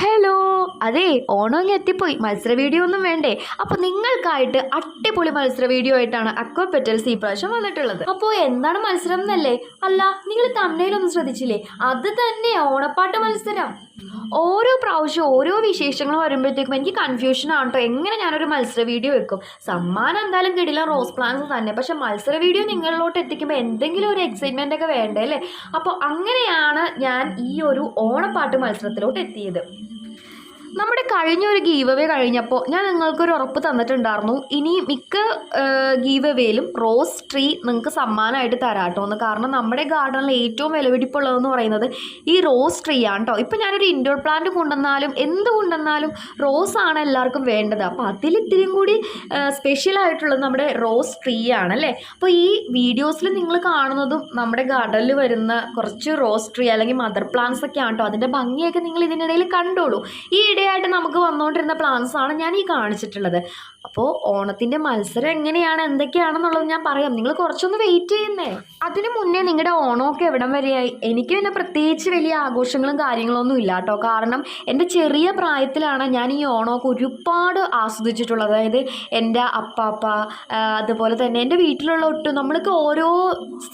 Hello അതെ ഓണം എത്തിപ്പോയി. മത്സര video ഒന്നും വേണ്ടേ. അപ്പോൾ നിങ്ങൾക്കായിട്ട് അടിപൊളി മത്സര വീഡിയോ ആയിട്ടാണ് അക്വപെറ്റൽസ് ഈ പ്രാവശ്യം വന്നിട്ടുള്ളത്. അപ്പോൾ എന്താണ് മത്സരം എന്നല്ലേ? അല്ല നിങ്ങൾ തമ്മയിലൊന്നും ശ്രദ്ധിച്ചില്ലേ? അത് തന്നെ ഓണപ്പാട്ട് മത്സരം. ഓരോ പ്രാവശ്യം ഓരോ വിശേഷങ്ങൾ വരുമ്പോഴത്തേക്കും എനിക്ക് കൺഫ്യൂഷൻ ആണ് എങ്ങനെ ഞാനൊരു മത്സര വീഡിയോ വെക്കും? സമ്മാനം എന്തായാലും കിടില്ല റോസ് പ്ലാൻസ് തന്നെ. പക്ഷെ മത്സര വീഡിയോ നിങ്ങളിലോട്ട് എത്തിക്കുമ്പോൾ എന്തെങ്കിലും ഒരു എക്സൈറ്റ്മെന്റ് ഒക്കെ വേണ്ടേ അല്ലേ? അപ്പോൾ അങ്ങനെയാണ് ഞാൻ ഈ ഒരു ഓണപ്പാട്ട് മത്സരത്തിലോട്ട് എത്തിയത്. The. നമ്മുടെ കഴിഞ്ഞ ഒരു ഗീവ് അവേ കഴിഞ്ഞപ്പോൾ ഞാൻ നിങ്ങൾക്കൊരു ഉറപ്പ് തന്നിട്ടുണ്ടായിരുന്നു. ഇനി മിക്ക ഗീവ് അവേയിലും റോസ് ട്രീ നിങ്ങൾക്ക് സമ്മാനമായിട്ട് തരാട്ടോ. എന്ന് കാരണം നമ്മുടെ ഗാർഡനിൽ ഏറ്റവും വിലപിടിപ്പുള്ളതെന്ന് പറയുന്നത് ഈ റോസ് ട്രീ ആണ് കേട്ടോ ഇപ്പം ഞാനൊരു ഇൻഡോർ പ്ലാന്റ് കൊണ്ടുവന്നാലും എന്ത് കൊണ്ടുവന്നാലും റോസ് ആണ് എല്ലാവർക്കും വേണ്ടത്. അപ്പോൾ അതിൽ ഇത്തിരിയും കൂടി സ്പെഷ്യൽ ആയിട്ടുള്ളത് നമ്മുടെ റോസ് ട്രീ ആണ് അല്ലേ? അപ്പോൾ ഈ വീഡിയോസിൽ നിങ്ങൾ കാണുന്നതും നമ്മുടെ ഗാർഡനിൽ വരുന്ന കുറച്ച് റോസ് ട്രീ അല്ലെങ്കിൽ മദർ പ്ലാന്റ്സ് ഒക്കെ ആണ് കേട്ടോ അതിന്റെ ഭംഗിയൊക്കെ നിങ്ങൾ ഇതിനിടയിൽ കണ്ടോളൂ. ഈ ഇടയായിട്ട് നമുക്ക് വന്നുകൊണ്ടിരുന്ന പ്ലാൻസ് ആണ് ഞാൻ ഈ കാണിച്ചിട്ടുള്ളത്. അപ്പോൾ ഓണത്തിന്റെ മത്സരം എങ്ങനെയാണ്? എന്തൊക്കെയാണെന്നുള്ളത് ഞാൻ പറയാം. നിങ്ങൾ കുറച്ചൊന്ന് വെയിറ്റ് ചെയ്യുന്നേ. അതിനു മുന്നേ നിങ്ങളുടെ ഓണമൊക്കെ എവിടം വരെയായി? എനിക്ക് പിന്നെ പ്രത്യേകിച്ച് വലിയ ആഘോഷങ്ങളും കാര്യങ്ങളൊന്നും ഇല്ല കേട്ടോ. കാരണം എന്റെ ചെറിയ പ്രായത്തിലാണ് ഞാൻ ഈ ഓണമൊക്കെ ഒരുപാട് ആസ്വദിച്ചിട്ടുള്ളത്. അതായത് എന്റെ അപ്പാപ്പ അതുപോലെ തന്നെ എന്റെ വീട്ടിലുള്ള ഒട്ടും നമ്മൾക്ക് ഓരോ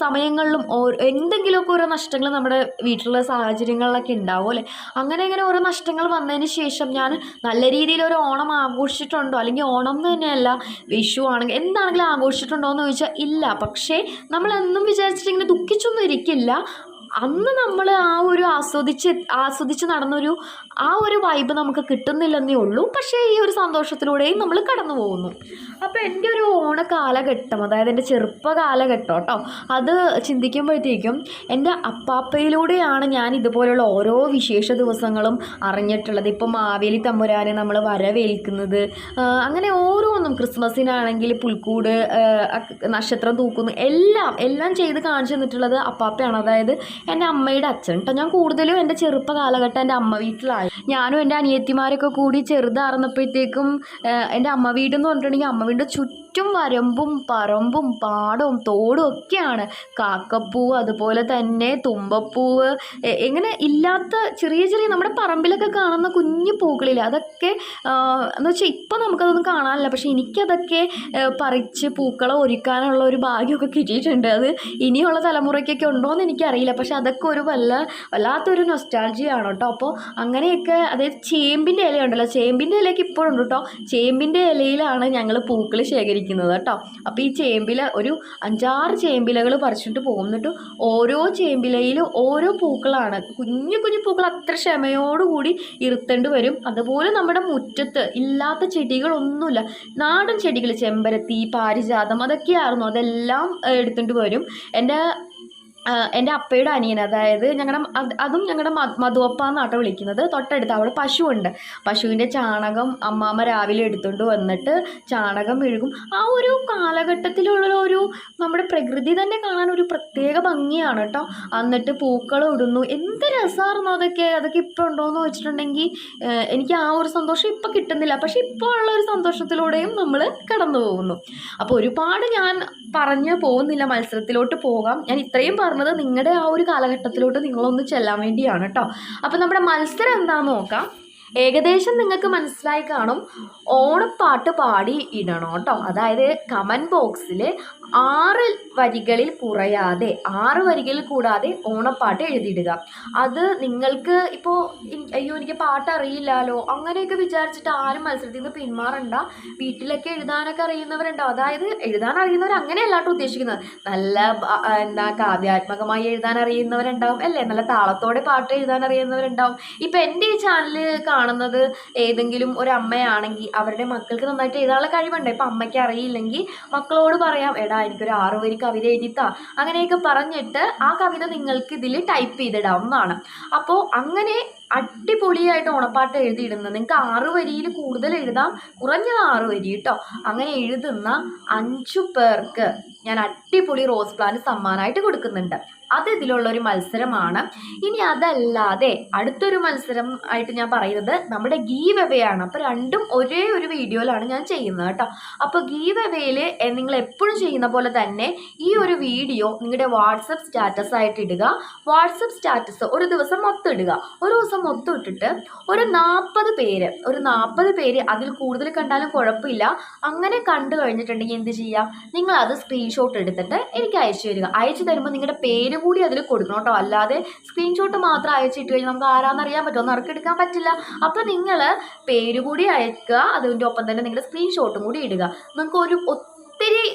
സമയങ്ങളിലും എന്തെങ്കിലുമൊക്കെ ഓരോ നഷ്ടങ്ങൾ നമ്മുടെ വീട്ടിലുള്ള സാഹചര്യങ്ങളിലൊക്കെ ഉണ്ടാവും അല്ലേ? അങ്ങനെ അങ്ങനെ ഓരോ നഷ്ടങ്ങൾ വന്നതിന് ശേഷം ഞാൻ നല്ല രീതിയിൽ ഒരു ഓണം ആഘോഷിച്ചിട്ടുണ്ടോ? അല്ലെങ്കിൽ ഓണം എന്ന് തന്നെയല്ല വിഷു ആണെങ്കിൽ എന്താണെങ്കിലും ആഘോഷിച്ചിട്ടുണ്ടോ എന്ന് ചോദിച്ചാൽ ഇല്ല. പക്ഷേ നമ്മളെന്നും വിചാരിച്ചിട്ടിങ്ങനെ ദുഃഖിച്ചൊന്നും ഇരിക്കില്ല. അന്ന് നമ്മൾ ആ ഒരു ആസ്വദിച്ച് ആസ്വദിച്ച് നടന്നൊരു ആ ഒരു വൈബ് നമുക്ക് കിട്ടുന്നില്ലെന്നേ ഉള്ളൂ. പക്ഷേ ഈ ഒരു സന്തോഷത്തിലൂടെയും നമ്മൾ കടന്നു പോകുന്നു. അപ്പോൾ എന്റെ ഒരു ഓണ കാലഘട്ടം അതായത് എന്റെ ചെറുപ്പ കാലഘട്ടം കേട്ടോ അത് ചിന്തിക്കുമ്പോഴത്തേക്കും എന്റെ അപ്പാപ്പയിലൂടെയാണ് ഞാൻ ഇതുപോലുള്ള ഓരോ വിശേഷ ദിവസങ്ങളും അറിഞ്ഞിട്ടുള്ളത്. ഇപ്പം മാവേലി തമ്പുരാനെ നമ്മൾ വരവേൽക്കുന്നത്. അങ്ങനെ ഓരോന്നും ക്രിസ്മസിനാണെങ്കിൽ പുൽക്കൂട് നക്ഷത്രം തൂക്കുന്നു. എല്ലാം എല്ലാം ചെയ്ത് കാണിച്ചു തന്നിട്ടുള്ളത് അപ്പാപ്പയാണ്. അതായത് എന്റെ അമ്മയുടെ അച്ഛൻ കേട്ടോ ഞാൻ കൂടുതലും എന്റെ ചെറുപ്പ കാലഘട്ടം എന്റെ അമ്മ വീട്ടിലായി ഞാനും എന്റെ അനിയത്തിമാരൊക്കെ കൂടി ചെറുതാർന്നപ്പോഴത്തേക്കും എന്റെ അമ്മ വീടെന്ന് പറഞ്ഞിട്ടുണ്ടെങ്കിൽ അമ്മ വീടിന്റെ ചുറ്റും വരമ്പും പറമ്പും പാടവും തോടും ഒക്കെയാണ്. കാക്കപ്പൂവ് അതുപോലെ തന്നെ തുമ്പപ്പൂവ്. എങ്ങനെ ഇല്ലാത്ത ചെറിയ ചെറിയ നമ്മുടെ പറമ്പിലൊക്കെ കാണുന്ന കുഞ്ഞു പൂക്കളില്ല അതൊക്കെ എന്ന് വെച്ചാൽ ഇപ്പം നമുക്കതൊന്നും കാണാനില്ല. പക്ഷേ എനിക്കതൊക്കെ പറിച്ച് പൂക്കളെ ഒരുക്കാനുള്ള ഒരു ഭാഗ്യമൊക്കെ കിട്ടിയിട്ടുണ്ട്. അത് ഇനിയുള്ള തലമുറയ്ക്കൊക്കെ ഉണ്ടോ എന്ന് എനിക്കറിയില്ല. പക്ഷേ അതൊക്കെ ഒരു വല്ല വല്ലാത്തൊരു നൊസ്റ്റാൾജിയാണ് കേട്ടോ. അപ്പോൾ അങ്ങനെയൊക്കെ അതായത് ചേമ്പിന്റെ ഇല ഉണ്ടല്ലോ ചേമ്പിന്റെ ഇലയൊക്കെ ഇപ്പോഴുണ്ട് കേട്ടോ. ചേമ്പിന്റെ ഇലയിലാണ് ഞങ്ങൾ പൂക്കൾ ശേഖരിക്കുന്നത്. കേട്ടോ. അപ്പോൾ ഈ ചേമ്പില ഒരു അഞ്ചാറ് ചേമ്പിലകൾ പറിച്ചിട്ട് പോകുന്നിട്ട് ഓരോ ചേമ്പിലയിലും ഓരോ പൂക്കളാണ്. കുഞ്ഞു കുഞ്ഞു പൂക്കൾ അത്ര ക്ഷമയോടുകൂടി ഇരുത്തേണ്ടി വരും. അതുപോലെ നമ്മുടെ മുറ്റത്ത് ഇല്ലാത്ത ചെടികളൊന്നുമില്ല. നാടൻ ചെടികൾ ചെമ്പരത്തി പാരിജാതം അതൊക്കെയായിരുന്നു. അതെല്ലാം എടുത്തിട്ട് വരും. എന്റെ എന്റെ അപ്പയുടെ അനിയൻ അതായത് ഞങ്ങളുടെ അതും ഞങ്ങളുടെ മധുവപ്പ എന്നാട്ടോ വിളിക്കുന്നത്. തൊട്ടടുത്ത് അവിടെ പശുവുണ്ട്. പശുവിന്റെ ചാണകം അമ്മാമ്മ രാവിലെ എടുത്തുകൊണ്ട് വന്നിട്ട് ചാണകം മെഴുകും. ആ ഒരു കാലഘട്ടത്തിലുള്ള ഒരു നമ്മുടെ പ്രകൃതി തന്നെ കാണാൻ ഒരു പ്രത്യേക ഭംഗിയാണ് കേട്ടോ എന്നിട്ട് പൂക്കൾ ഇടുന്നു. എന്ത് രസമായിരുന്നു അതൊക്കെ. അതൊക്കെ ഇപ്പോൾ ഉണ്ടോയെന്ന് വെച്ചിട്ടുണ്ടെങ്കിൽ എനിക്ക് ആ ഒരു സന്തോഷം ഇപ്പം കിട്ടുന്നില്ല. പക്ഷേ ഇപ്പോൾ ഉള്ള ഒരു സന്തോഷത്തിലൂടെയും നമ്മൾ കടന്നു പോകുന്നു. അപ്പോൾ ഒരുപാട് ഞാൻ പറഞ്ഞു പോകുന്നില്ല മത്സരത്തിലോട്ട് പോകാം. ഞാൻ ഇത്രയും പറഞ്ഞത് നിങ്ങളുടെ ആ ഒരു കാലഘട്ടത്തിലോട്ട് നിങ്ങളൊന്ന് ചെല്ലാൻ വേണ്ടിയാണ് കേട്ടോ അപ്പോൾ നമ്മുടെ മത്സരം എന്താണെന്ന് നോക്കാം. ഏകദേശം നിങ്ങൾക്ക് മനസ്സിലായി കാണും. ഓണപ്പാട്ട് പാടി ഇടണം കേട്ടോ. അതായത് കമന്റ് ബോക്സിൽ ആറ് വരികളിൽ കുറയാതെ ആറ് വരികളിൽ കൂടാതെ ഓണപ്പാട്ട് എഴുതിയിടുക. അത് നിങ്ങൾക്ക് ഇപ്പോൾ അയ്യോ എനിക്ക് പാട്ട് അറിയില്ലല്ലോ അങ്ങനെയൊക്കെ വിചാരിച്ചിട്ട് ആരും മത്സരത്തിൽ നിന്ന് പിന്മാറണ്ട. വീട്ടിലൊക്കെ എഴുതാനൊക്കെ അറിയുന്നവരുണ്ടാവും അതായത് എഴുതാൻ അറിയുന്നവർ അങ്ങനെയല്ല കേട്ടോ ഉദ്ദേശിക്കുന്നത്. നല്ല എന്താ കാവ്യാത്മകമായി എഴുതാൻ അറിയുന്നവരുണ്ടാവും. അല്ലേ? നല്ല താളത്തോടെ പാട്ട് എഴുതാൻ അറിയുന്നവരുണ്ടാവും. ഇപ്പം എന്റെ ഈ ചാനൽ കാണുന്നത് ഏതെങ്കിലും ഒരു അമ്മയാണെങ്കിൽ അവരുടെ മക്കൾക്ക് നന്നായിട്ട് എഴുതാനുള്ള കഴിവുണ്ട്. ഇപ്പം അമ്മയ്ക്ക് അറിയില്ലെങ്കിൽ മക്കളോട് പറയാം എടാ എനിക്കൊരു ആറു വരി കവിത എഴുതിത്താ. അങ്ങനെയൊക്കെ പറഞ്ഞിട്ട് ആ കവിത നിങ്ങൾക്ക് ഇതിൽ ടൈപ്പ് ചെയ്തിടാവുന്നതാണ്. അപ്പോൾ അങ്ങനെ അടിപൊളിയായിട്ട് ഓണപ്പാട്ട് എഴുതിയിടുന്നത്. നിങ്ങൾക്ക് ആറ് വരിയിൽ കൂടുതൽ എഴുതാം. കുറഞ്ഞത് ആറ് വരി കേട്ടോ. അങ്ങനെ എഴുതുന്ന അഞ്ചു പേർക്ക് ഞാൻ അടിപൊളി റോസ് പ്ലാന്റ് സമ്മാനമായിട്ട് കൊടുക്കുന്നുണ്ട്. അത് ഇതിലുള്ള ഒരു മത്സരമാണ്. ഇനി അതല്ലാതെ അടുത്തൊരു മത്സരം ആയിട്ട് ഞാൻ പറയുന്നത് നമ്മുടെ ഗീവ് അവേ ആണ് അപ്പോൾ രണ്ടും ഒരേ ഒരു വീഡിയോയിലാണ് ഞാൻ ചെയ്യുന്നത് കേട്ടോ. അപ്പോൾ ഗീവ് അവേയിൽ നിങ്ങൾ എപ്പോഴും ചെയ്യുന്ന പോലെ തന്നെ ഈ ഒരു വീഡിയോ നിങ്ങളുടെ വാട്സപ്പ് സ്റ്റാറ്റസ് ആയിട്ട് ഇടുക. വാട്സപ്പ് സ്റ്റാറ്റസ് ഒരു ദിവസം മൊത്തം ഇടുക. ഒരു ദിവസം മൊത്തം ഇട്ടിട്ട് ഒരു നാൽപ്പത് പേര് ഒരു നാൽപ്പത് പേര് അതിൽ കൂടുതൽ കണ്ടാലും കുഴപ്പമില്ല. അങ്ങനെ കണ്ടു കഴിഞ്ഞിട്ടുണ്ടെങ്കിൽ എന്ത് ചെയ്യാം? നിങ്ങൾ അത് സ്ക്രീൻഷോട്ട് എടുത്തിട്ട് എനിക്ക് അയച്ചു തരിക. അയച്ചു തരുമ്പോൾ നിങ്ങളുടെ പേര് കൂടി അതിൽ കൊടുക്കണം കേട്ടോ. അല്ലാതെ സ്ക്രീൻഷോട്ട് മാത്രം അയച്ചിട്ട് കഴിഞ്ഞാൽ നമുക്ക് ആരാന്നറിയാൻ പറ്റുമോ? നറുക്കെടുക്കാൻ പറ്റില്ല. അപ്പോൾ നിങ്ങൾ പേര് കൂടി അയക്കുക. അതിന്റെ ഒപ്പം തന്നെ നിങ്ങളുടെ സ്ക്രീൻഷോട്ടും കൂടി ഇടുക. നിങ്ങൾക്ക് ഒരു ഒത്തിരി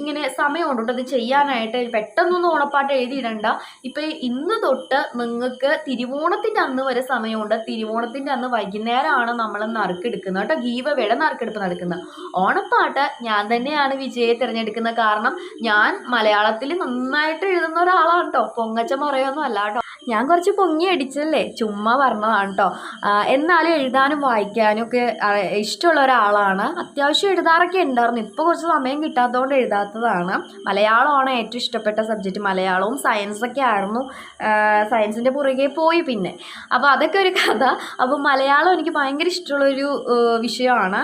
ഇങ്ങനെ സമയം കേട്ടോ. ഇത് ചെയ്യാനായിട്ട് പെട്ടെന്നൊന്നും ഓണപ്പാട്ട് എഴുതിയിടണ്ട. ഇപ്പൊ ഇന്ന് തൊട്ട് നിങ്ങൾക്ക് തിരുവോണത്തിന്റെ അന്ന് വരെ സമയമുണ്ട്. തിരുവോണത്തിന്റെ അന്ന് വൈകുന്നേരമാണ് നമ്മൾ നറുക്കെടുക്കുന്നത് കേട്ടോ. ഗീവവേടെ നറുക്കെടുപ്പ് നടക്കുന്നത്. ഓണപ്പാട്ട് ഞാൻ തന്നെയാണ് വിജയെ തിരഞ്ഞെടുക്കുന്നത്. കാരണം ഞാൻ മലയാളത്തിൽ നന്നായിട്ട് എഴുതുന്ന ഒരാളാണ് കേട്ടോ. പൊങ്ങച്ച മറയൊന്നും അല്ല കേട്ടോ. ഞാൻ കുറച്ച് പൊങ്ങി അടിച്ചല്ലേ ചുമ്മാ പറഞ്ഞതാണ് കേട്ടോ എന്നാലും എഴുതാനും വായിക്കാനും ഒക്കെ ഇഷ്ടമുള്ള ഒരാളാണ്. അത്യാവശ്യം എഴുതാറൊക്കെ ഉണ്ടായിരുന്നു. ഇപ്പോൾ കുറച്ച് സമയം കിട്ടാത്തതുകൊണ്ട് എഴുതാത്തതാണ്. മലയാളമാണ് ഏറ്റവും ഇഷ്ടപ്പെട്ട സബ്ജക്റ്റ് മലയാളവും സയൻസൊക്കെ ആയിരുന്നു. സയൻസിന്റെ പുറകെ പോയി പിന്നെ. അപ്പോൾ അതൊക്കെ ഒരു കഥ. അപ്പോൾ മലയാളം എനിക്ക് ഭയങ്കര ഇഷ്ടമുള്ളൊരു വിഷയമാണ്.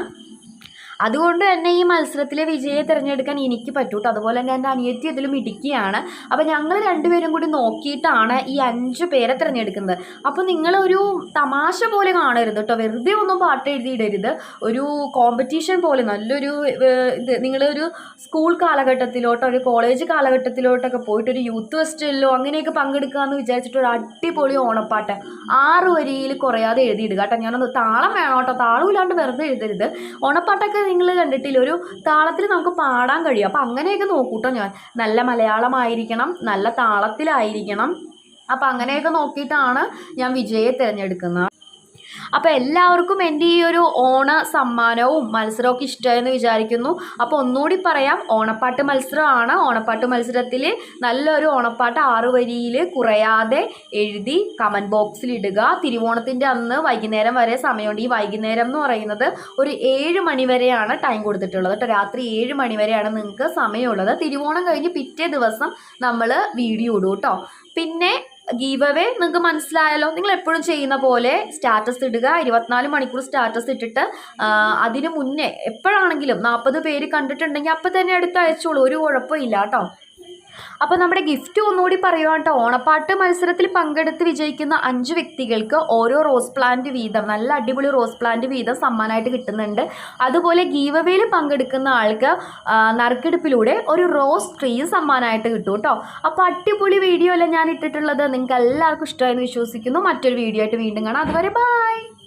അതുകൊണ്ട് തന്നെ ഈ മത്സരത്തിലെ വിജയെ തിരഞ്ഞെടുക്കാൻ എനിക്ക് പറ്റൂട്ടോ? അതുപോലെ തന്നെ എന്റെ അനിയത്തി ഇതിലും ഇടുക്കിയാണ്. അപ്പോൾ ഞങ്ങൾ രണ്ടുപേരും കൂടി നോക്കിയിട്ടാണ് ഈ അഞ്ച് പേരെ തിരഞ്ഞെടുക്കുന്നത്. അപ്പോൾ നിങ്ങളൊരു തമാശ പോലെ കാണരുത് കേട്ടോ. വെറുതെ ഒന്നും പാട്ട് എഴുതിയിടരുത്. ഒരു കോമ്പറ്റീഷൻ പോലെ നല്ലൊരു ഇത് നിങ്ങളൊരു സ്കൂൾ കാലഘട്ടത്തിലോട്ടോ ഒരു കോളേജ് കാലഘട്ടത്തിലോട്ടൊക്കെ പോയിട്ട് ഒരു യൂത്ത് ഫെസ്റ്റിവലിലോ അങ്ങനെയൊക്കെ പങ്കെടുക്കുക എന്ന് വിചാരിച്ചിട്ട് ഒരു അടിപൊളി ഓണപ്പാട്ട് ആറ് വരിയിൽ കുറയാതെ എഴുതിയിടുക കേട്ടോ. ഞാനൊന്ന് താളം വേണം കേട്ടോ. താളമില്ലാണ്ട് വെറുതെ എഴുതരുത്. ഓണപ്പാട്ടൊക്കെ നിങ്ങൾ കണ്ടിട്ടില്ല. ഒരു താളത്തിൽ നമുക്ക് പാടാൻ കഴിയും. അപ്പോൾ അങ്ങനെയൊക്കെ നോക്കൂട്ടോ ഞാൻ. നല്ല മലയാളമായിരിക്കണം നല്ല താളത്തിലായിരിക്കണം. അപ്പം അങ്ങനെയൊക്കെ നോക്കിയിട്ടാണ് ഞാൻ വിജയെ തിരഞ്ഞെടുക്കുന്നത്. അപ്പോൾ എല്ലാവർക്കും എന്റെ ഈ ഒരു ഓണ സമ്മാനവും മത്സരമൊക്കെ ഇഷ്ടമായെന്ന് വിചാരിക്കുന്നു. അപ്പോൾ ഒന്നുകൂടി പറയാം ഓണപ്പാട്ട് മത്സരമാണ്. ഓണപ്പാട്ട് മത്സരത്തിൽ നല്ലൊരു ഓണപ്പാട്ട് ആറ് വരിയിൽ കുറയാതെ എഴുതി കമന്റ് ബോക്സിൽ ഇടുക. തിരുവോണത്തിന്റെ അന്ന് വൈകുന്നേരം വരെ സമയമുണ്ട്. ഈ വൈകുന്നേരം എന്ന് പറയുന്നത് ഒരു ഏഴ് മണി വരെയാണ് ടൈം കൊടുത്തിട്ടുള്ളത്. കേട്ടോ രാത്രി ഏഴ് മണി വരെയാണ് നിങ്ങൾക്ക് സമയമുള്ളത്. തിരുവോണം കഴിഞ്ഞ് പിറ്റേ ദിവസം നമ്മൾ വീഡിയോ ഇടും കേട്ടോ. പിന്നെ ഗീവ് അവേ നിങ്ങൾക്ക് മനസ്സിലായല്ലോ. നിങ്ങൾ എപ്പോഴും ചെയ്യുന്ന പോലെ സ്റ്റാറ്റസ് ഇടുക. ഇരുപത്തിനാല് മണിക്കൂർ സ്റ്റാറ്റസ് ഇട്ടിട്ട് അതിന് മുന്നേ എപ്പോഴാണെങ്കിലും നാൽപ്പത് പേര് കണ്ടിട്ടുണ്ടെങ്കിൽ അപ്പം തന്നെ എടുത്ത് അയച്ചോളൂ. ഒരു കുഴപ്പമില്ല കേട്ടോ. അപ്പോൾ നമ്മുടെ ഗിഫ്റ്റ് ഒന്നുകൂടി പറയുക കേട്ടോ. ഓണപ്പാട്ട് മത്സരത്തിൽ പങ്കെടുത്ത് വിജയിക്കുന്ന അഞ്ച് വ്യക്തികൾക്ക് ഓരോ റോസ് പ്ലാന്റ് വീതം നല്ല അടിപൊളി റോസ് പ്ലാന്റ് വീതം സമ്മാനമായിട്ട് കിട്ടുന്നുണ്ട്. അതുപോലെ ഗീവവേയിൽ പങ്കെടുക്കുന്ന ആൾക്ക് നറുക്കെടുപ്പിലൂടെ ഒരു റോസ് ട്രീ സമ്മാനമായിട്ട് കിട്ടും കേട്ടോ. അപ്പോൾ അടിപൊളി വീഡിയോ അല്ല ഞാൻ ഇട്ടിട്ടുള്ളത്. നിങ്ങൾക്ക് എല്ലാവർക്കും ഇഷ്ടമായെന്ന് വിശ്വസിക്കുന്നു. മറ്റൊരു വീഡിയോ ആയിട്ട് വീണ്ടും കാണാം. അതുവരെ ബൈ!